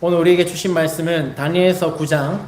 오늘 우리에게 주신 말씀은 다니엘서 9장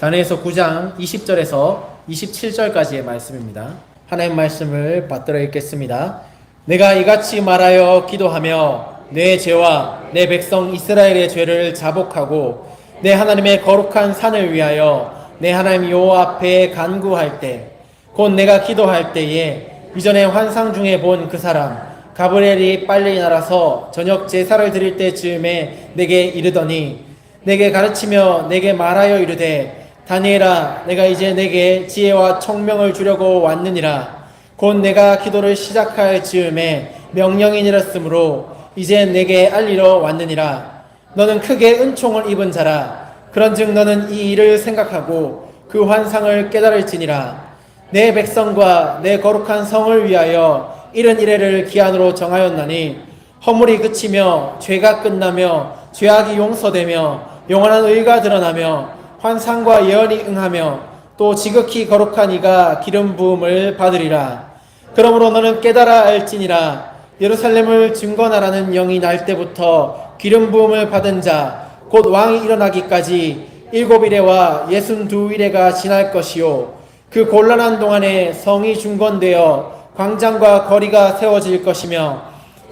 다니엘서 9장 20절에서 27절까지의 말씀입니다. 하나님 말씀을 받들어 읽겠습니다. 내가 이같이 말하여 기도하며 내 죄와 내 백성 이스라엘의 죄를 자복하고 내 하나님의 거룩한 산을 위하여 내 하나님 여호와 앞에 간구할 때 곧 내가 기도할 때에 이전에 환상 중에 본 그 사람 가브리엘이 빨리 날아서 저녁 제사를 드릴 때 즈음에 내게 이르더니 내게 가르치며 내게 말하여 이르되 다니엘아 내가 이제 내게 지혜와 총명을 주려고 왔느니라. 곧 내가 기도를 시작할 즈음에 명령이 내렸으므로 이제 내게 알리러 왔느니라. 너는 크게 은총을 입은 자라. 그런즉 너는 이 일을 생각하고 그 환상을 깨달을지니라. 내 백성과 내 거룩한 성을 위하여 이런 이래를 기한으로 정하였나니 허물이 그치며 죄가 끝나며 죄악이 용서되며 영원한 의가 드러나며 환상과 예언이 응하며 또 지극히 거룩한 이가 기름 부음을 받으리라. 그러므로 너는 깨달아 알지니라. 예루살렘을 증거나라는 영이 날 때부터 기름 부음을 받은 자 곧 왕이 일어나기까지 일곱 이래와 예순 두 이래가 지날 것이요. 그 곤란한 동안에 성이 중건되어 광장과 거리가 세워질 것이며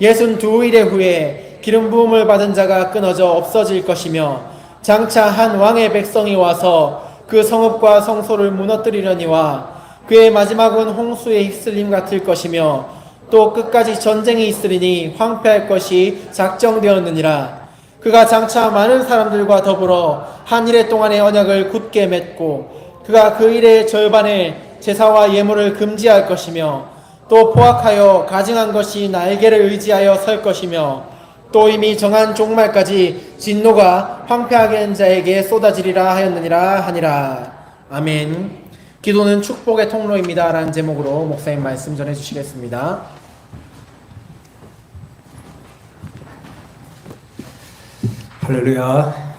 예순 두 일의 후에 기름 부음을 받은 자가 끊어져 없어질 것이며 장차 한 왕의 백성이 와서 그 성읍과 성소를 무너뜨리려니와 그의 마지막은 홍수에 휩쓸림 같을 것이며 또 끝까지 전쟁이 있으리니 황폐할 것이 작정되었느니라. 그가 장차 많은 사람들과 더불어 한 일의 동안의 언약을 굳게 맺고 그가 그 일의 절반에 제사와 예물을 금지할 것이며 또 포악하여 가증한 것이 날개를 의지하여 설 것이며 또 이미 정한 종말까지 진노가 황폐하게 한 자에게 쏟아지리라 하였느니라 하니라. 아멘. 기도는 축복의 통로입니다. 라는 제목으로 목사님 말씀 전해 주시겠습니다. 할렐루야.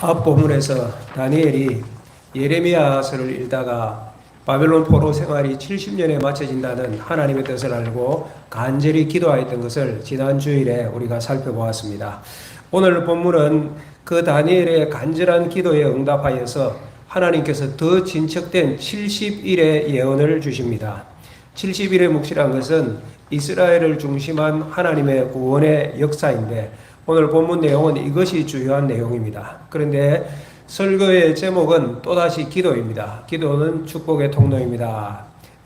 앞 본문에서 다니엘이 예레미야서를 읽다가 바벨론 포로 생활이 70년에 마쳐진다는 하나님의 뜻을 알고 간절히 기도하였던 것을 지난 주일에 우리가 살펴보았습니다. 오늘 본문은 그 다니엘의 간절한 기도에 응답하여서 하나님께서 더 진척된 70일의 예언을 주십니다. 70일의 묵시란 것은 이스라엘을 중심한 하나님의 구원의 역사인데 오늘 본문 내용은 이것이 주요한 내용입니다. 그런데 설교의 제목은 또다시 기도입니다. 기도는 축복의 통로입니다.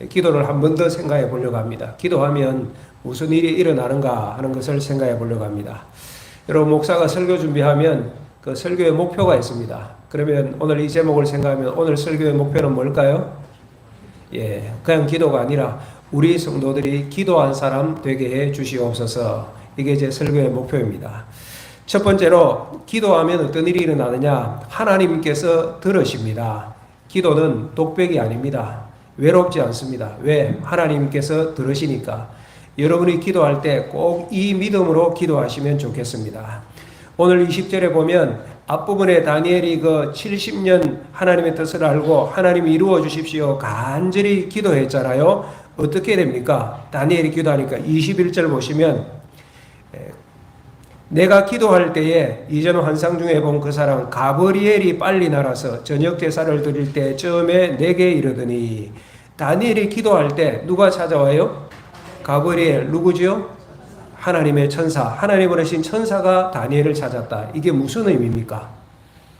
기도를 한 번 더 생각해 보려고 합니다. 기도하면 무슨 일이 일어나는가 하는 것을 생각해 보려고 합니다. 여러분 목사가 설교 준비하면 그 설교의 목표가 있습니다. 그러면 오늘 이 제목을 생각하면 오늘 설교의 목표는 뭘까요? 예, 그냥 기도가 아니라 우리 성도들이 기도한 사람 되게 해 주시옵소서. 이게 제 설교의 목표입니다. 첫 번째로 기도하면 어떤 일이 일어나느냐? 하나님께서 들으십니다. 기도는 독백이 아닙니다. 외롭지 않습니다. 왜? 하나님께서 들으시니까. 여러분이 기도할 때 꼭 이 믿음으로 기도하시면 좋겠습니다. 오늘 20절에 보면 앞부분에 다니엘이 그 70년 하나님의 뜻을 알고 하나님이 이루어 주십시오. 간절히 기도했잖아요. 어떻게 됩니까? 다니엘이 기도하니까 21절 보시면 내가 기도할 때에 이전 환상 중에 본 그 사람 가브리엘이 빨리 날아서 저녁 제사를 드릴 때 처음에 내게 이르더니 다니엘이 기도할 때 누가 찾아와요? 가브리엘 누구지요? 하나님의 천사, 하나님을 하신 천사가 다니엘을 찾았다. 이게 무슨 의미입니까?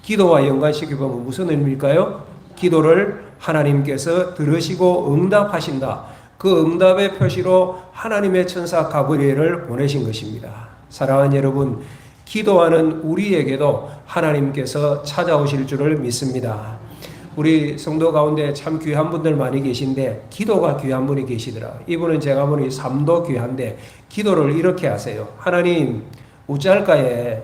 기도와 연관시켜 보면 무슨 의미일까요? 기도를 하나님께서 들으시고 응답하신다. 그 응답의 표시로 하나님의 천사 가브리엘을 보내신 것입니다. 사랑하는 여러분, 기도하는 우리에게도 하나님께서 찾아오실 줄을 믿습니다. 우리 성도 가운데 참 귀한 분들 많이 계신데 기도가 귀한 분이 계시더라. 이분은 제가 보니 삶도 귀한데 기도를 이렇게 하세요. 하나님 우짤까에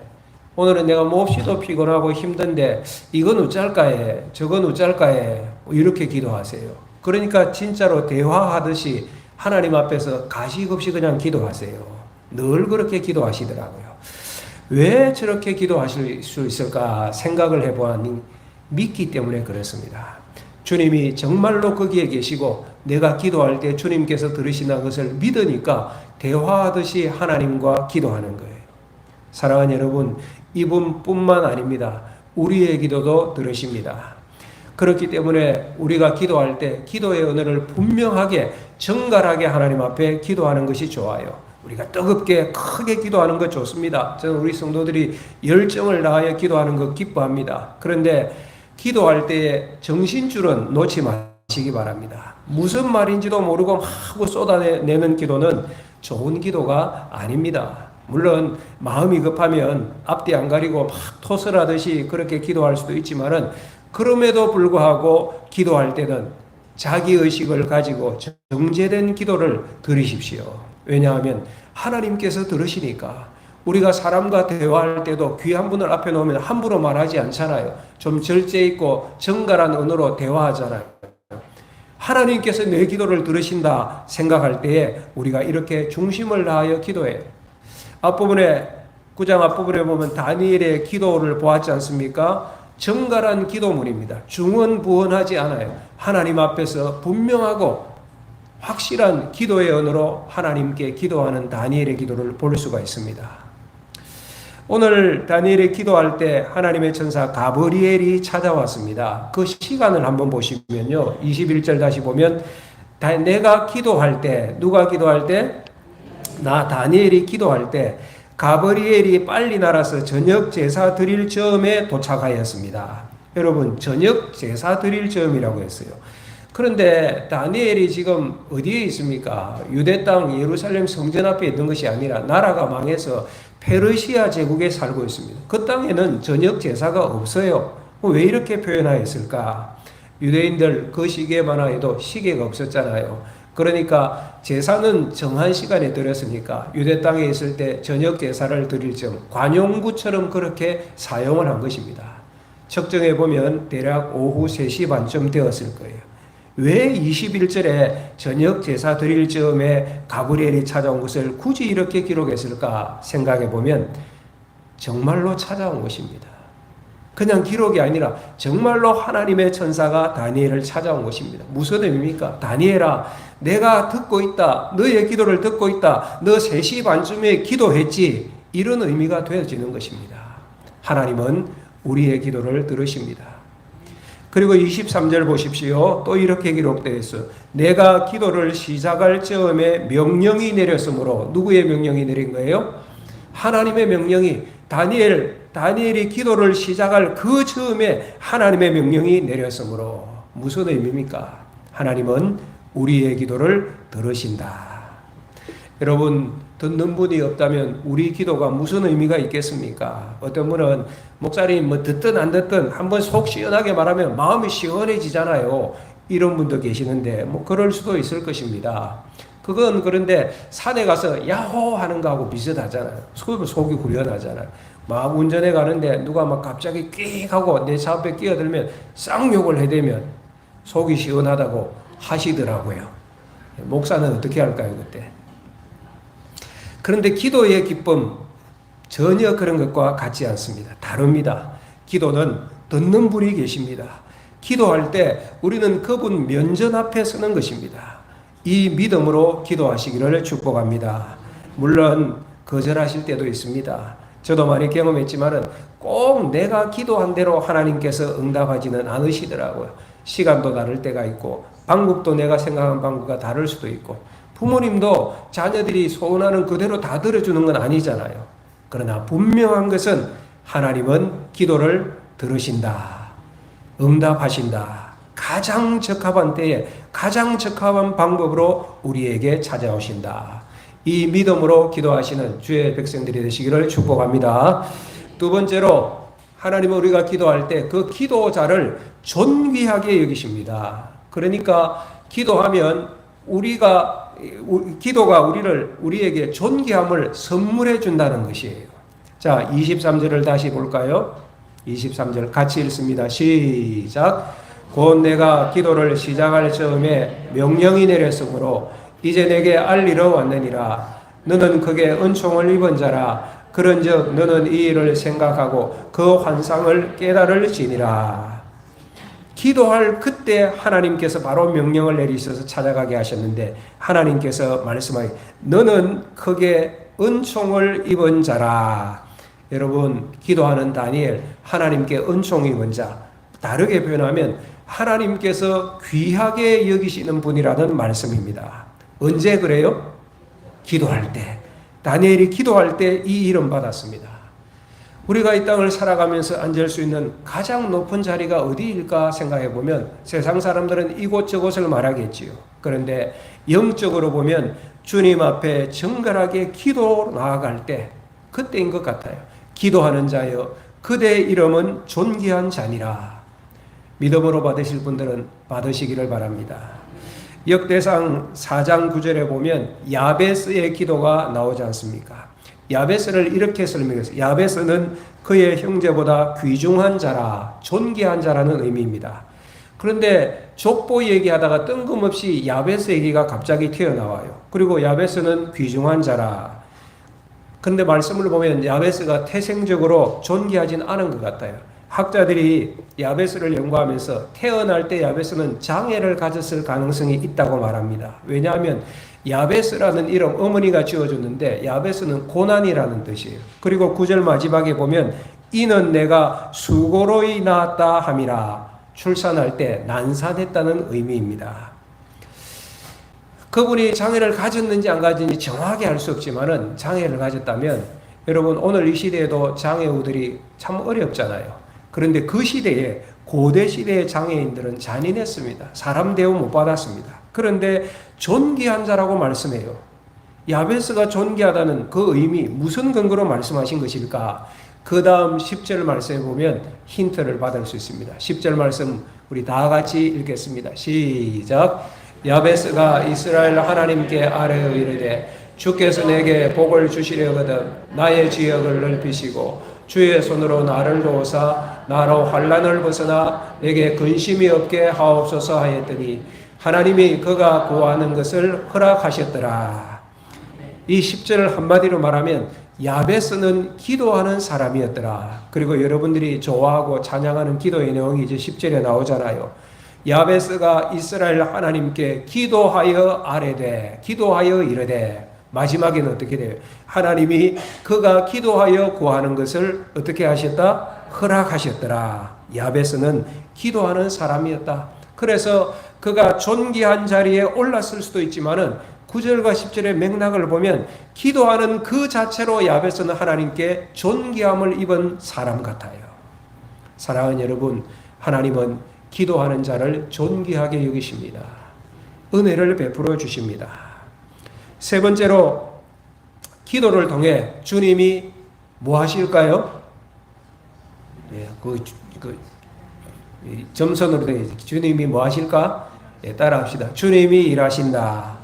오늘은 내가 몹시도 피곤하고 힘든데 이건 우짤까에 저건 우짤까에 이렇게 기도하세요. 그러니까 진짜로 대화하듯이 하나님 앞에서 가식 없이 그냥 기도하세요. 늘 그렇게 기도하시더라고요. 왜 저렇게 기도하실 수 있을까 생각을 해보니 믿기 때문에 그렇습니다. 주님이 정말로 거기에 계시고 내가 기도할 때 주님께서 들으시는 것을 믿으니까 대화하듯이 하나님과 기도하는 거예요. 사랑하는 여러분, 이분뿐만 아닙니다. 우리의 기도도 들으십니다. 그렇기 때문에 우리가 기도할 때 기도의 언어를 분명하게 정갈하게 하나님 앞에 기도하는 것이 좋아요. 우리가 뜨겁게 크게 기도하는 것 좋습니다. 저는 우리 성도들이 열정을 다하여 기도하는 것 기뻐합니다. 그런데 기도할 때에 정신줄은 놓지 마시기 바랍니다. 무슨 말인지도 모르고 막 쏟아내는 기도는 좋은 기도가 아닙니다. 물론 마음이 급하면 앞뒤 안 가리고 막 토설하듯이 그렇게 기도할 수도 있지만은 그럼에도 불구하고 기도할 때는 자기 의식을 가지고 정제된 기도를 드리십시오. 왜냐하면 하나님께서 들으시니까 우리가 사람과 대화할 때도 귀한 분을 앞에 놓으면 함부로 말하지 않잖아요. 좀 절제 있고 정갈한 언어로 대화하잖아요. 하나님께서 내 기도를 들으신다 생각할 때에 우리가 이렇게 중심을 다하여 기도해요. 앞부분에 구장 앞부분에 보면 다니엘의 기도를 보았지 않습니까? 정갈한 기도문입니다. 중언부언하지 않아요. 하나님 앞에서 분명하고 확실한 기도의 언어로 하나님께 기도하는 다니엘의 기도를 볼 수가 있습니다. 오늘 다니엘이 기도할 때 하나님의 천사 가브리엘이 찾아왔습니다. 그 시간을 한번 보시면요. 21절 다시 보면 다- 내가 기도할 때 누가 기도할 때 나 다니엘이 기도할 때 가브리엘이 빨리 날아서 저녁 제사 드릴 즈음에 도착하였습니다. 여러분 저녁 제사 드릴 즈음이라고 했어요. 그런데 다니엘이 지금 어디에 있습니까? 유대 땅 예루살렘 성전 앞에 있는 것이 아니라 나라가 망해서 페르시아 제국에 살고 있습니다. 그 땅에는 저녁 제사가 없어요. 왜 이렇게 표현하였을까? 유대인들 그 시기에만 해도 시계가 없었잖아요. 그러니까 제사는 정한 시간에 드렸으니까 유대 땅에 있을 때 저녁 제사를 드릴 점 관용구처럼 그렇게 사용을 한 것입니다. 측정해 보면 대략 오후 3시 반쯤 되었을 거예요. 왜 21절에 저녁 제사 드릴 즈음에 가브리엘이 찾아온 것을 굳이 이렇게 기록했을까 생각해 보면 정말로 찾아온 것입니다. 그냥 기록이 아니라 정말로 하나님의 천사가 다니엘을 찾아온 것입니다. 무슨 의미입니까? 다니엘아, 내가 듣고 있다. 너의 기도를 듣고 있다. 너 3시 반쯤에 기도했지. 이런 의미가 되어지는 것입니다. 하나님은 우리의 기도를 들으십니다. 그리고 23절 보십시오. 또 이렇게 기록되어 있어. 내가 기도를 시작할 즈음에 명령이 내렸으므로 누구의 명령이 내린 거예요? 하나님의 명령이 다니엘 다니엘이 기도를 시작할 그 즈음에 하나님의 명령이 내렸으므로 무슨 의미입니까? 하나님은 우리의 기도를 들으신다. 여러분 듣는 분이 없다면 우리 기도가 무슨 의미가 있겠습니까? 어떤 분은 목사님 뭐 듣든 안 듣든 한번 속 시원하게 말하면 마음이 시원해지잖아요. 이런 분도 계시는데 뭐 그럴 수도 있을 것입니다. 그건 그런데 산에 가서 야호 하는 거하고 비슷하잖아요. 속이 속이 후련하잖아요. 막 운전해 가는데 누가 막 갑자기 끽 하고 내 차 앞에 끼어들면 쌍욕을 해대면 속이 시원하다고 하시더라고요. 목사는 어떻게 할까요, 그때? 그런데 기도의 기쁨 전혀 그런 것과 같지 않습니다. 다릅니다. 기도는 듣는 분이 계십니다. 기도할 때 우리는 그분 면전 앞에 서는 것입니다. 이 믿음으로 기도하시기를 축복합니다. 물론 거절하실 때도 있습니다. 저도 많이 경험했지만은 꼭 내가 기도한 대로 하나님께서 응답하지는 않으시더라고요. 시간도 다를 때가 있고 방법도 내가 생각한 방법과 다를 수도 있고 부모님도 자녀들이 소원하는 그대로 다 들어주는 건 아니잖아요. 그러나 분명한 것은 하나님은 기도를 들으신다. 응답하신다. 가장 적합한 때에 가장 적합한 방법으로 우리에게 찾아오신다. 이 믿음으로 기도하시는 주의 백성들이 되시기를 축복합니다. 두 번째로 하나님은 우리가 기도할 때 그 기도자를 존귀하게 여기십니다. 그러니까 기도하면 우리가 기도가 우리를 우리에게 존귀함을 선물해 준다는 것이에요. 자, 23절을 다시 볼까요? 23절 같이 읽습니다. 시작. 곧 내가 기도를 시작할 즈음에 명령이 내렸으므로 이제 내게 알리러 왔느니라. 너는 그게 은총을 입은 자라. 그런즉 너는 이 일을 생각하고 그 환상을 깨달을지니라. 기도할 그때 하나님께서 바로 명령을 내리셔서 찾아가게 하셨는데 하나님께서 말씀하기 너는 크게 은총을 입은 자라. 여러분 기도하는 다니엘 하나님께 은총 입은 자 다르게 표현하면 하나님께서 귀하게 여기시는 분이라는 말씀입니다. 언제 그래요? 기도할 때. 다니엘이 기도할 때 이 이름 받았습니다. 우리가 이 땅을 살아가면서 앉을 수 있는 가장 높은 자리가 어디일까 생각해 보면 세상 사람들은 이곳저곳을 말하겠지요. 그런데 영적으로 보면 주님 앞에 정갈하게 기도 나아갈 때 그때인 것 같아요. 기도하는 자여 그대의 이름은 존귀한 자니라. 믿음으로 받으실 분들은 받으시기를 바랍니다. 역대상 4장 9절에 보면 야베스의 기도가 나오지 않습니까? 야베스를 이렇게 설명했어요. 야베스는 그의 형제보다 귀중한 자라, 존귀한 자라는 의미입니다. 그런데 족보 얘기하다가 뜬금없이 야베스 얘기가 갑자기 튀어나와요. 그리고 야베스는 귀중한 자라. 그런데 말씀을 보면 야베스가 태생적으로 존귀하진 않은 것 같아요. 학자들이 야베스를 연구하면서 태어날 때 야베스는 장애를 가졌을 가능성이 있다고 말합니다. 왜냐하면 야베스라는 이름 어머니가 지어줬는데 야베스는 고난이라는 뜻이에요. 그리고 구절 마지막에 보면 이는 내가 수고로이 낳았다 함이라 출산할 때 난산했다는 의미입니다. 그분이 장애를 가졌는지 안 가졌는지 정확히 알 수 없지만은 장애를 가졌다면 여러분 오늘 이 시대에도 장애우들이 참 어렵잖아요. 그런데 그 시대에 고대 시대의 장애인들은 잔인했습니다. 사람 대우 못 받았습니다. 그런데 존귀한 자라고 말씀해요. 야베스가 존귀하다는 그 의미 무슨 근거로 말씀하신 것일까? 그 다음 10절 말씀에 보면 힌트를 받을 수 있습니다. 10절 말씀 우리 다 같이 읽겠습니다. 시작. 야베스가 이스라엘 하나님께 아뢰어 이르되 주께서 내게 복을 주시려거든 나의 지역을 넓히시고 주의 손으로 나를 도우사 나로 환란을 벗어나 내게 근심이 없게 하옵소서 하였더니 하나님이 그가 구하는 것을 허락하셨더라. 이 10절을 한마디로 말하면 야베스는 기도하는 사람이었더라. 그리고 여러분들이 좋아하고 찬양하는 기도의 내용이 이제 10절에 나오잖아요. 야베스가 이스라엘 하나님께 기도하여 아뢰되 기도하여 이르되 마지막에는 어떻게 돼요? 하나님이 그가 기도하여 구하는 것을 어떻게 하셨다? 허락하셨더라. 야베스는 기도하는 사람이었다. 그래서 그가 존귀한 자리에 올랐을 수도 있지만은 9절과 10절의 맥락을 보면 기도하는 그 자체로 야베스는 하나님께 존귀함을 입은 사람 같아요. 사랑하는 여러분, 하나님은 기도하는 자를 존귀하게 여기십니다. 은혜를 베풀어 주십니다. 세 번째로 기도를 통해 주님이 뭐 하실까요? 예, 그, 그이 점선으로 있 주님이 뭐 하실까? 예, 따라 합시다. 주님이 일하신다.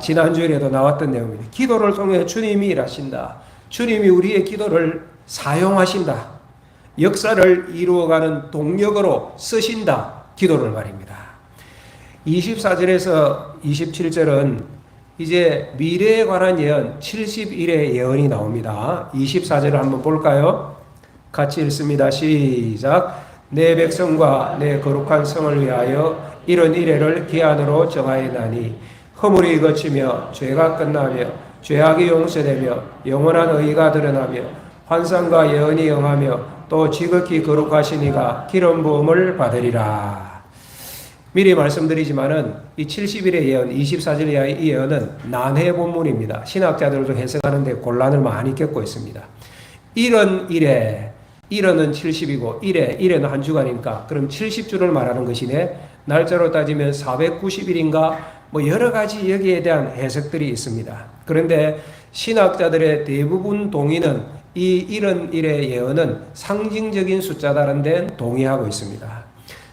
지난주에도 나왔던 내용입니다. 기도를 통해 주님이 일하신다. 주님이 우리의 기도를 사용하신다. 역사를 이루어가는 동력으로 쓰신다. 기도를 말입니다. 24절에서 27절은 이제 미래에 관한 예언 71의 예언이 나옵니다. 24절을 한번 볼까요? 같이 읽습니다. 시작. 내 백성과 내 거룩한 성을 위하여 이런 이래를 기한으로 정하였나니 허물이 거치며 죄가 끝나며 죄악이 용서되며 영원한 의가 드러나며 환상과 예언이 영하며 또 지극히 거룩하시니가 기름 부음을 받으리라. 미리 말씀드리지만은 이 70일의 예언, 24절의 이 예언은 난해 본문입니다. 신학자들도 해석하는데 곤란을 많이 겪고 있습니다. 이런 일에 일어는 70이고 일에 일에는 한 주간이니까 그럼 70주를 말하는 것이네. 날짜로 따지면 490일인가 뭐 여러 가지 여기에 대한 해석들이 있습니다. 그런데 신학자들의 대부분 동의는 이 이런 일의 예언은 상징적인 숫자다는 데 동의하고 있습니다.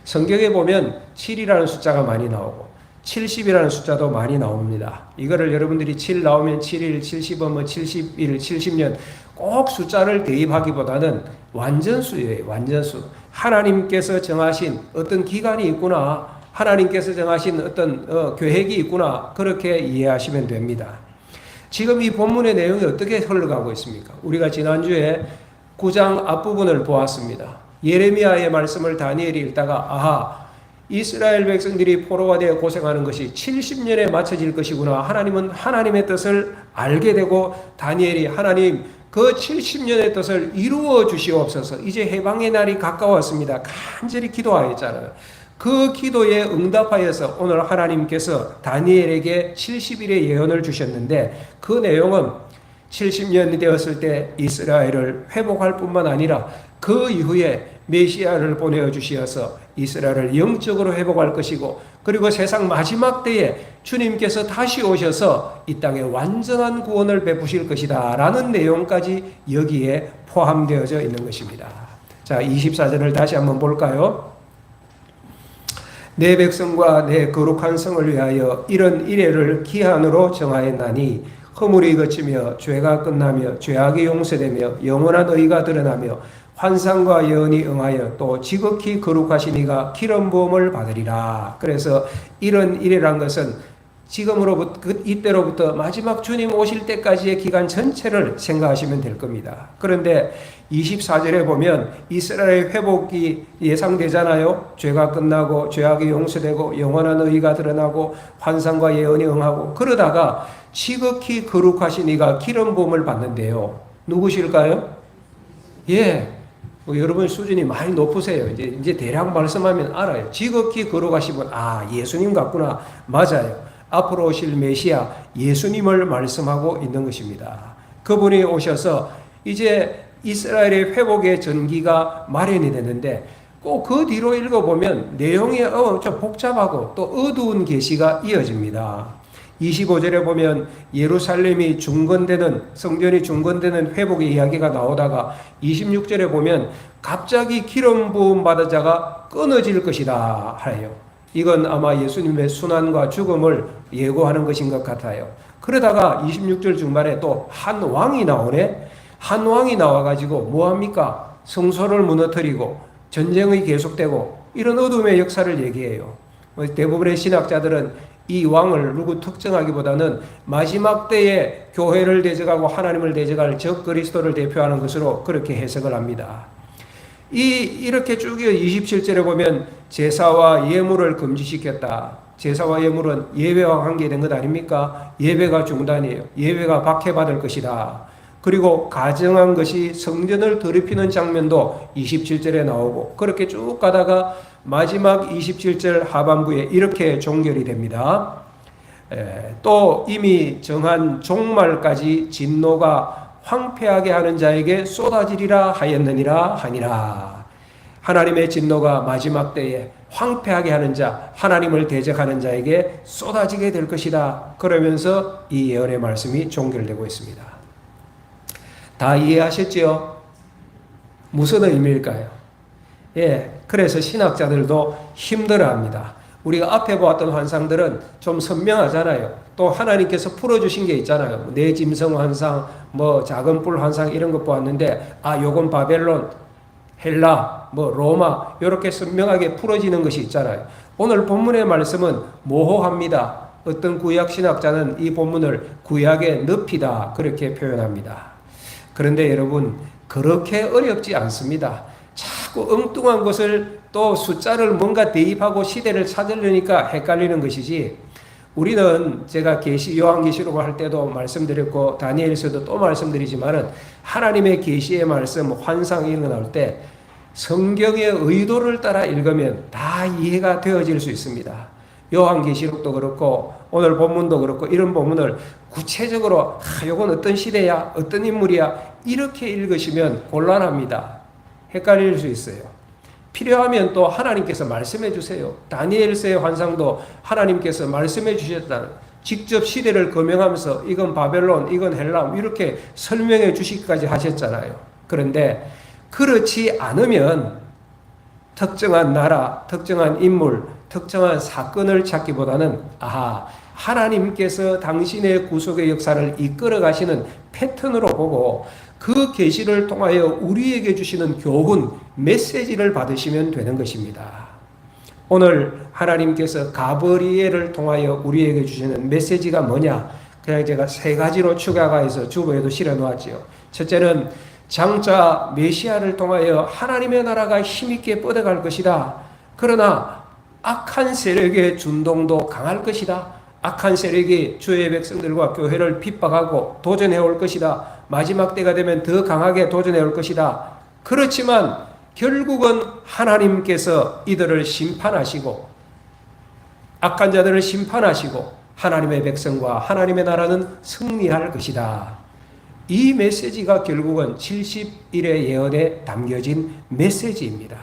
성경에 보면 7이라는 숫자가 많이 나오고 70이라는 숫자도 많이 나옵니다. 이거를 여러분들이 7 나오면 7일, 70은 뭐 71, 70년 꼭 숫자를 대입하기보다는 완전수예요. 완전수. 하나님께서 정하신 어떤 기간이 있구나. 하나님께서 정하신 어떤 어, 계획이 있구나. 그렇게 이해하시면 됩니다. 지금 이 본문의 내용이 어떻게 흘러가고 있습니까? 우리가 지난주에 9장 앞부분을 보았습니다. 예레미야의 말씀을 다니엘이 읽다가 아하 이스라엘 백성들이 포로가 되어 고생하는 것이 70년에 맞춰질 것이구나. 하나님은 하나님의 뜻을 알게 되고 다니엘이 하나님 그 70년의 뜻을 이루어 주시옵소서. 이제 해방의 날이 가까웠습니다. 간절히 기도하였잖아요. 그 기도에 응답하여서 오늘 하나님께서 다니엘에게 70일의 예언을 주셨는데 그 내용은 70년이 되었을 때 이스라엘을 회복할 뿐만 아니라 그 이후에 메시아를 보내어 주시어서 이스라엘을 영적으로 회복할 것이고 그리고 세상 마지막 때에 주님께서 다시 오셔서 이 땅에 완전한 구원을 베푸실 것이다 라는 내용까지 여기에 포함되어져 있는 것입니다. 자, 24절을 다시 한번 볼까요? 내 백성과 내 거룩한 성을 위하여 이런 이래를 기한으로 정하였나니 허물이 그치며 죄가 끝나며 죄악이 용서되며 영원한 의가 드러나며 환상과 예언이 응하여 또 지극히 거룩하신 이가 기름 부음을 받으리라. 그래서 이런 이래란 것은 지금으로부터 그 이때로부터 마지막 주님 오실 때까지의 기간 전체를 생각하시면 될 겁니다. 그런데 24절에 보면 이스라엘 회복이 예상되잖아요. 죄가 끝나고 죄악이 용서되고 영원한 의가 드러나고 환상과 예언이 응하고 그러다가 지극히 거룩하신 이가 기름 부음을 받는데요. 누구실까요? 예. 뭐 여러분 수준이 많이 높으세요. 이제 이제 대략 말씀하면 알아요. 지극히 거룩하시면 아 예수님 같구나 맞아요. 앞으로 오실 메시아 예수님을 말씀하고 있는 것입니다. 그분이 오셔서 이제 이스라엘의 회복의 전기가 마련이 됐는데 꼭 그 뒤로 읽어보면 내용이 어, 좀 복잡하고 또 어두운 계시가 이어집니다. 25절에 보면 예루살렘이 중건되는 성전이 중건되는 회복의 이야기가 나오다가 26절에 보면 갑자기 기름 부음 받은 자가 끊어질 것이다 하요. 이건 아마 예수님의 순환과 죽음을 예고하는 것인 것 같아요. 그러다가 26절 중반에 또 한 왕이 나오네. 한 왕이 나와 가지고 뭐 합니까? 성소를 무너뜨리고 전쟁이 계속되고 이런 어둠의 역사를 얘기해요. 뭐 대부분의 신학자들은 이 왕을 누구 특정하기보다는 마지막 때에 교회를 대적하고 하나님을 대적할 적 그리스도를 대표하는 것으로 그렇게 해석을 합니다. 이 이렇게 쭉 이어 27절에 보면 제사와 예물을 금지시켰다. 제사와 예물은 예배와 관계된 것 아닙니까? 예배가 중단이에요. 예배가 박해받을 것이다. 그리고 가정한 것이 성전을 더럽히는 장면도 27절에 나오고 그렇게 쭉 가다가 마지막 27절 하반부에 이렇게 종결이 됩니다. 에, 또 이미 정한 종말까지 진노가 황폐하게 하는 자에게 쏟아지리라 하였느니라 하니라. 하나님의 진노가 마지막 때에 황폐하게 하는 자, 하나님을 대적하는 자에게 쏟아지게 될 것이다. 그러면서 이 예언의 말씀이 종결되고 있습니다. 다 이해하셨지요? 무슨 의미일까요? 예, 그래서 신학자들도 힘들어합니다. 우리가 앞에 보았던 환상들은 좀 선명하잖아요. 또 하나님께서 풀어주신 게 있잖아요. 내 짐승 환상, 뭐 작은 뿔 환상 이런 것 보았는데 아 요건 바벨론, 헬라, 뭐 로마 이렇게 선명하게 풀어지는 것이 있잖아요. 오늘 본문의 말씀은 모호합니다. 어떤 구약 신학자는 이 본문을 구약의 늪이다 그렇게 표현합니다. 그런데 여러분 그렇게 어렵지 않습니다. 자꾸 엉뚱한 것을 또 숫자를 뭔가 대입하고 시대를 찾으려니까 헷갈리는 것이지. 우리는 제가 계시 요한계시록 할 때도 말씀드렸고 다니엘서도 또 말씀드리지만은 하나님의 계시의 말씀 환상이 일어날 때 성경의 의도를 따라 읽으면 다 이해가 되어질 수 있습니다. 요한계시록도 그렇고 오늘 본문도 그렇고 이런 본문을 구체적으로 아, 요건 어떤 시대야, 어떤 인물이야 이렇게 읽으시면 곤란합니다. 헷갈릴 수 있어요. 필요하면 또 하나님께서 말씀해 주세요. 다니엘서의 환상도 하나님께서 말씀해 주셨다는 직접 시대를 거명하면서 이건 바벨론, 이건 헬람 이렇게 설명해 주시기까지 하셨잖아요. 그런데 그렇지 않으면 특정한 나라, 특정한 인물, 특정한 사건을 찾기보다는 아하 하나님께서 당신의 구속의 역사를 이끌어 가시는 패턴으로 보고 그 계시를 통하여 우리에게 주시는 교훈, 메시지를 받으시면 되는 것입니다. 오늘 하나님께서 가브리엘을 통하여 우리에게 주시는 메시지가 뭐냐? 그냥 제가 세 가지로 추가가 해서 주보에도 실어 놓았지요. 첫째는 장차 메시아를 통하여 하나님의 나라가 힘있게 뻗어갈 것이다. 그러나 악한 세력의 준동도 강할 것이다. 악한 세력이 주의 백성들과 교회를 핍박하고 도전해 올 것이다. 마지막 때가 되면 더 강하게 도전해 올 것이다. 그렇지만 결국은 하나님께서 이들을 심판하시고 악한 자들을 심판하시고 하나님의 백성과 하나님의 나라는 승리할 것이다. 이 메시지가 결국은 70일의 예언에 담겨진 메시지입니다.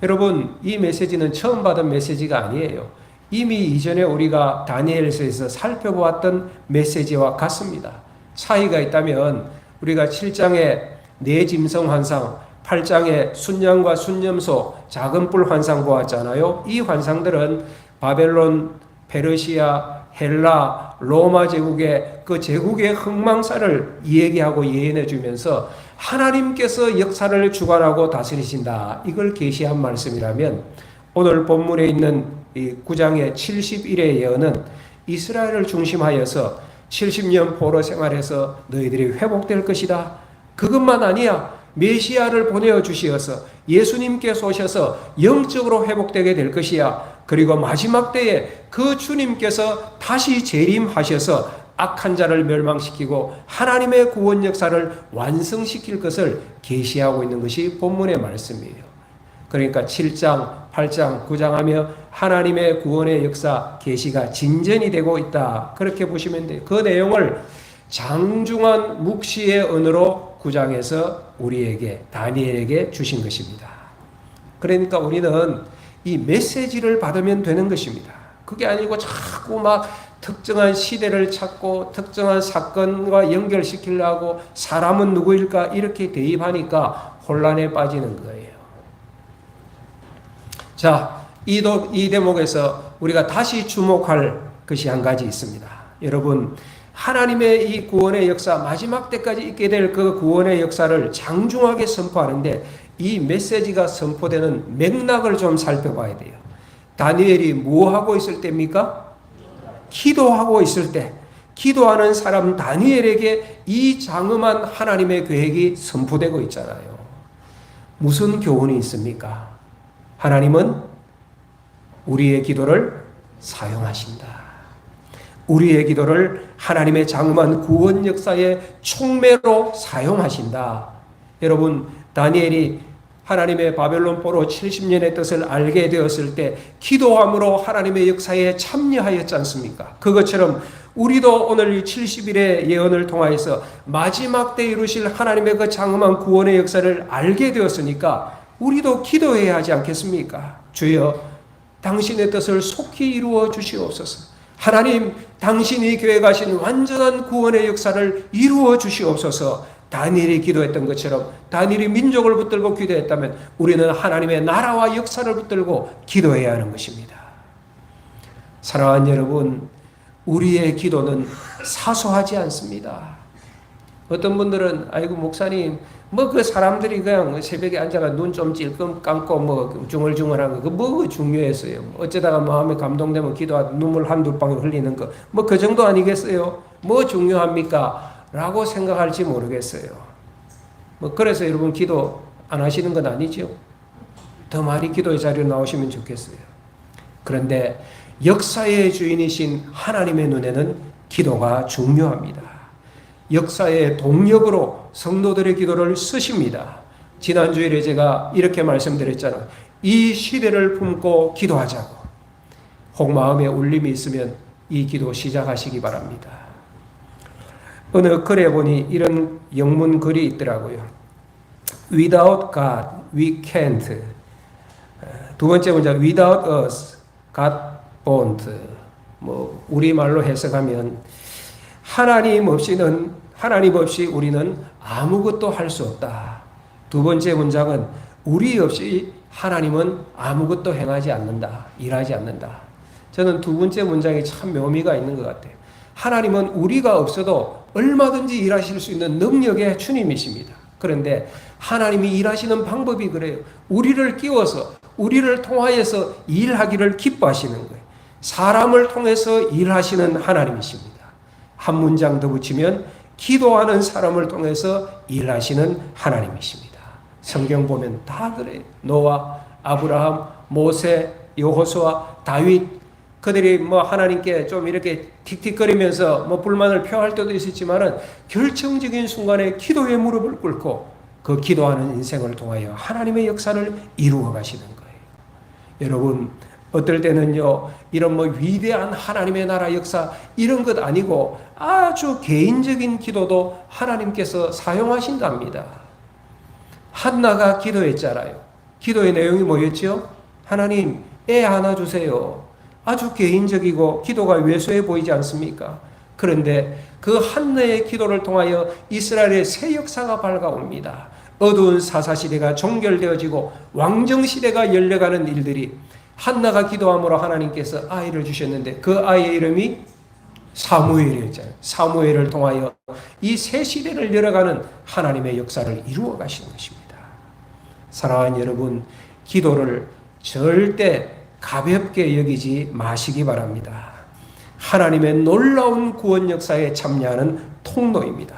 여러분, 이 메시지는 처음 받은 메시지가 아니에요. 이미 이전에 우리가 다니엘서에서 살펴보았던 메시지와 같습니다. 차이가 있다면 우리가 7장의 네 짐승 환상, 8장의 순양과 순념소, 작은 뿔 환상 보았잖아요. 이 환상들은 바벨론, 페르시아, 헬라, 로마 제국의 그 제국의 흥망사를 얘기하고 예언해 주면서 하나님께서 역사를 주관하고 다스리신다. 이걸 계시한 말씀이라면 오늘 본문에 있는 이 9장의 71의 예언은 이스라엘을 중심하여서 70년 포로 생활에서 너희들이 회복될 것이다. 그것만 아니야. 메시아를 보내어 주시어서 예수님께서 오셔서 영적으로 회복되게 될 것이야. 그리고 마지막 때에 그 주님께서 다시 재림하셔서 악한 자를 멸망시키고 하나님의 구원 역사를 완성시킬 것을 계시하고 있는 것이 본문의 말씀이에요. 그러니까 7장, 8장, 9장 하며 하나님의 구원의 역사 계시가 진전이 되고 있다. 그렇게 보시면 돼요. 그 내용을 장중한 묵시의 언어로 9장에서 우리에게 다니엘에게 주신 것입니다. 그러니까 우리는 이 메시지를 받으면 되는 것입니다. 그게 아니고 자꾸 막 특정한 시대를 찾고 특정한 사건과 연결시키려고 사람은 누구일까 이렇게 대입하니까 혼란에 빠지는 거예요. 자, 이, 도, 이 대목에서 우리가 다시 주목할 것이 한 가지 있습니다. 여러분, 하나님의 이 구원의 역사, 마지막 때까지 있게 될 그 구원의 역사를 장중하게 선포하는데 이 메시지가 선포되는 맥락을 좀 살펴봐야 돼요. 다니엘이 뭐 하고 있을 때입니까? 기도하고 있을 때, 기도하는 사람 다니엘에게 이 장엄한 하나님의 계획이 선포되고 있잖아요. 무슨 교훈이 있습니까? 하나님은 우리의 기도를 사용하신다. 우리의 기도를 하나님의 장엄한 구원 역사의 촉매로 사용하신다. 여러분, 다니엘이 하나님의 바벨론 포로 70년의 뜻을 알게 되었을 때 기도함으로 하나님의 역사에 참여하였지 않습니까? 그것처럼 우리도 오늘 이 70일의 예언을 통하여서 마지막 때 이루실 하나님의 그 장엄한 구원의 역사를 알게 되었으니까 우리도 기도해야 하지 않겠습니까? 주여, 당신의 뜻을 속히 이루어 주시옵소서. 하나님, 당신이 계획하신 완전한 구원의 역사를 이루어 주시옵소서. 다니엘이 기도했던 것처럼 다니엘이 민족을 붙들고 기도했다면 우리는 하나님의 나라와 역사를 붙들고 기도해야 하는 것입니다. 사랑하는 여러분, 우리의 기도는 사소하지 않습니다. 어떤 분들은 아이고 목사님 뭐 그 사람들이 그냥 새벽에 앉아가 눈 좀 찔끔 감고 뭐 중얼중얼한 거그뭐 중요했어요. 어쩌다가 마음에 감동되면 기도하다 눈물 한두 방울 흘리는 거 뭐 그 정도 아니겠어요? 뭐 중요합니까? 라고 생각할지 모르겠어요. 뭐 그래서 여러분 기도 안 하시는 건 아니죠. 더 많이 기도의 자리에 나오시면 좋겠어요. 그런데 역사의 주인이신 하나님의 눈에는 기도가 중요합니다. 역사의 동력으로 성도들의 기도를 쓰십니다. 지난주일에 제가 이렇게 말씀드렸잖아요. 이 시대를 품고 기도하자고. 혹 마음에 울림이 있으면 이 기도 시작하시기 바랍니다. 어느 글에 보니 이런 영문 글이 있더라고요. Without God, we can't. 두 번째 문장, Without us, God won't. 뭐 우리말로 해석하면 하나님 없이는 하나님 없이 우리는 아무것도 할 수 없다. 두 번째 문장은 우리 없이 하나님은 아무것도 행하지 않는다. 일하지 않는다. 저는 두 번째 문장이 참 묘미가 있는 것 같아요. 하나님은 우리가 없어도 얼마든지 일하실 수 있는 능력의 주님이십니다. 그런데 하나님이 일하시는 방법이 그래요. 우리를 끼워서 우리를 통하여서 일하기를 기뻐하시는 거예요. 사람을 통해서 일하시는 하나님이십니다. 한 문장 더 붙이면 기도하는 사람을 통해서 일하시는 하나님이십니다. 성경 보면 다 그래요. 노아, 아브라함, 모세, 여호수아, 다윗 그들이 뭐 하나님께 좀 이렇게 틱틱거리면서 뭐 불만을 표할 때도 있었지만은 결정적인 순간에 기도의 무릎을 꿇고 그 기도하는 인생을 통하여 하나님의 역사를 이루어 가시는 거예요. 여러분 어떨 때는요 이런 뭐 위대한 하나님의 나라 역사 이런 것 아니고 아주 개인적인 기도도 하나님께서 사용하신답니다. 한나가 기도했잖아요. 기도의 내용이 뭐였죠? 하나님 애 하나 주세요. 아주 개인적이고 기도가 왜소해 보이지 않습니까? 그런데 그 한나의 기도를 통하여 이스라엘의 새 역사가 밝아옵니다. 어두운 사사시대가 종결되어지고 왕정시대가 열려가는 일들이 한나가 기도함으로 하나님께서 아이를 주셨는데 그 아이의 이름이 사무엘이었잖아요. 사무엘을 통하여 이 새 시대를 열어가는 하나님의 역사를 이루어 가시는 것입니다. 사랑하는 여러분, 기도를 절대 가볍게 여기지 마시기 바랍니다. 하나님의 놀라운 구원 역사에 참여하는 통로입니다.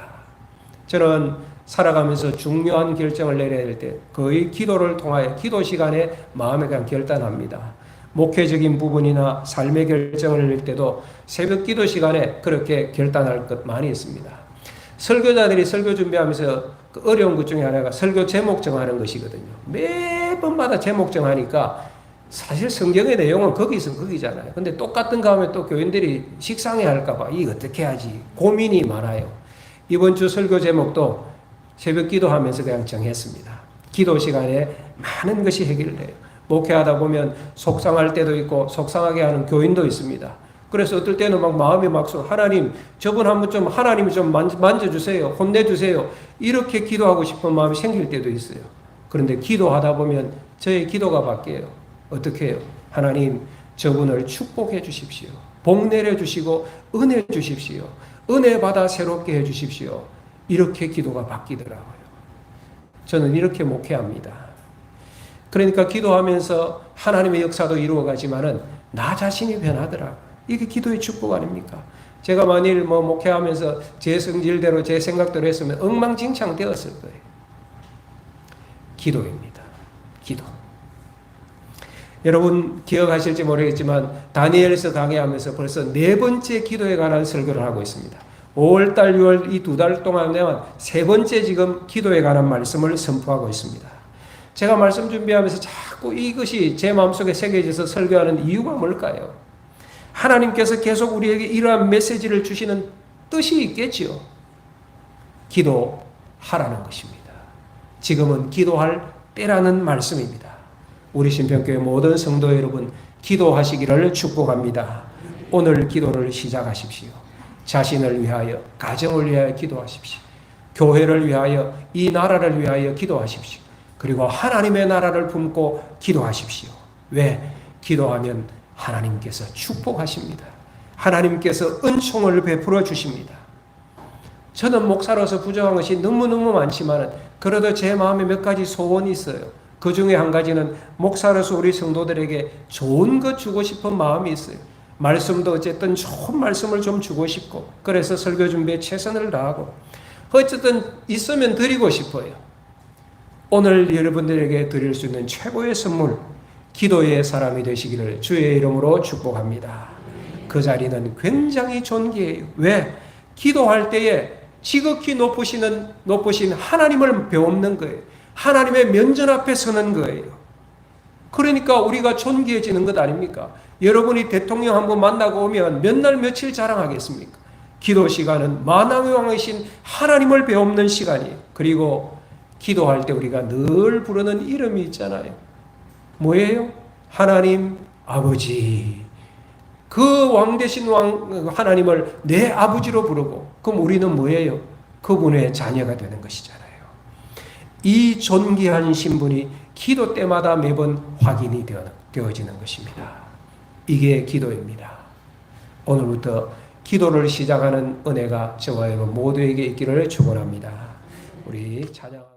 저는 살아가면서 중요한 결정을 내려야 될 때 거의 기도를 통하여 기도 시간에 마음에 그냥 결단합니다. 목회적인 부분이나 삶의 결정을 낼 때도 새벽 기도 시간에 그렇게 결단할 것 많이 있습니다. 설교자들이 설교 준비하면서 그 어려운 것 중에 하나가 설교 제목 정하는 것이거든요. 매번마다 제목 정하니까 사실 성경의 내용은 거기서 거기잖아요. 근데 똑같은 거 하면 또 교인들이 식상해 할까봐 이 어떻게 하지? 고민이 많아요. 이번 주 설교 제목도 새벽 기도하면서 그냥 정했습니다. 기도 시간에 많은 것이 해결돼요. 목회하다 보면 속상할 때도 있고 속상하게 하는 교인도 있습니다. 그래서 어떨 때는 막 마음이 막 소, 하나님, 저분 한번 좀 하나님이 좀 만져 주세요. 혼내 주세요. 이렇게 기도하고 싶은 마음이 생길 때도 있어요. 그런데 기도하다 보면 저의 기도가 바뀌어요. 어떻게 해요? 하나님, 저분을 축복해 주십시오. 복 내려 주시고 은혜 주십시오. 은혜 받아 새롭게 해 주십시오. 이렇게 기도가 바뀌더라고요. 저는 이렇게 목회합니다. 그러니까 기도하면서 하나님의 역사도 이루어가지만은 나 자신이 변하더라고요. 이게 기도의 축복 아닙니까? 제가 만일 뭐 목회하면서 제 성질대로 제 생각대로 했으면 엉망진창 되었을 거예요. 기도입니다. 기도. 여러분 기억하실지 모르겠지만 다니엘서 강의하면서 벌써 네 번째 기도에 관한 설교를 하고 있습니다. 5월 달, 6월 이 두 달 동안에만 세 번째 지금 기도에 관한 말씀을 선포하고 있습니다. 제가 말씀 준비하면서 자꾸 이것이 제 마음속에 새겨져서 설교하는 이유가 뭘까요? 하나님께서 계속 우리에게 이러한 메시지를 주시는 뜻이 있겠지요. 기도하라는 것입니다. 지금은 기도할 때라는 말씀입니다. 우리 신평교회 모든 성도 여러분 기도하시기를 축복합니다. 오늘 기도를 시작하십시오. 자신을 위하여, 가정을 위하여 기도하십시오. 교회를 위하여, 이 나라를 위하여 기도하십시오. 그리고 하나님의 나라를 품고 기도하십시오. 왜? 기도하면 하나님께서 축복하십니다. 하나님께서 은총을 베풀어 주십니다. 저는 목사로서 부정한 것이 너무너무 많지만 그래도 제 마음에 몇 가지 소원이 있어요. 그 중에 한 가지는 목사로서 우리 성도들에게 좋은 것 주고 싶은 마음이 있어요. 말씀도 어쨌든 좋은 말씀을 좀 주고 싶고 그래서 설교 준비에 최선을 다하고 어쨌든 있으면 드리고 싶어요. 오늘 여러분들에게 드릴 수 있는 최고의 선물 기도의 사람이 되시기를 주의 이름으로 축복합니다. 그 자리는 굉장히 존귀해요. 왜? 기도할 때에 지극히 높으시는 높으신 하나님을 배우는 거예요. 하나님의 면전 앞에 서는 거예요. 그러니까 우리가 존귀해지는 것 아닙니까? 여러분이 대통령 한 번 만나고 오면 몇 날 며칠 자랑하겠습니까? 기도 시간은 만왕의 왕이신 하나님을 배우는 시간이에요. 그리고 기도할 때 우리가 늘 부르는 이름이 있잖아요. 뭐예요? 하나님 아버지. 그 왕 대신 왕 하나님을 내 아버지로 부르고 그럼 우리는 뭐예요? 그분의 자녀가 되는 것이잖아요. 이 존귀한 신분이 기도 때마다 매번 확인이 되어지는 것입니다. 이게 기도입니다. 오늘부터 기도를 시작하는 은혜가 저와 여러분 모두에게 있기를 축원합니다. 우리 찬양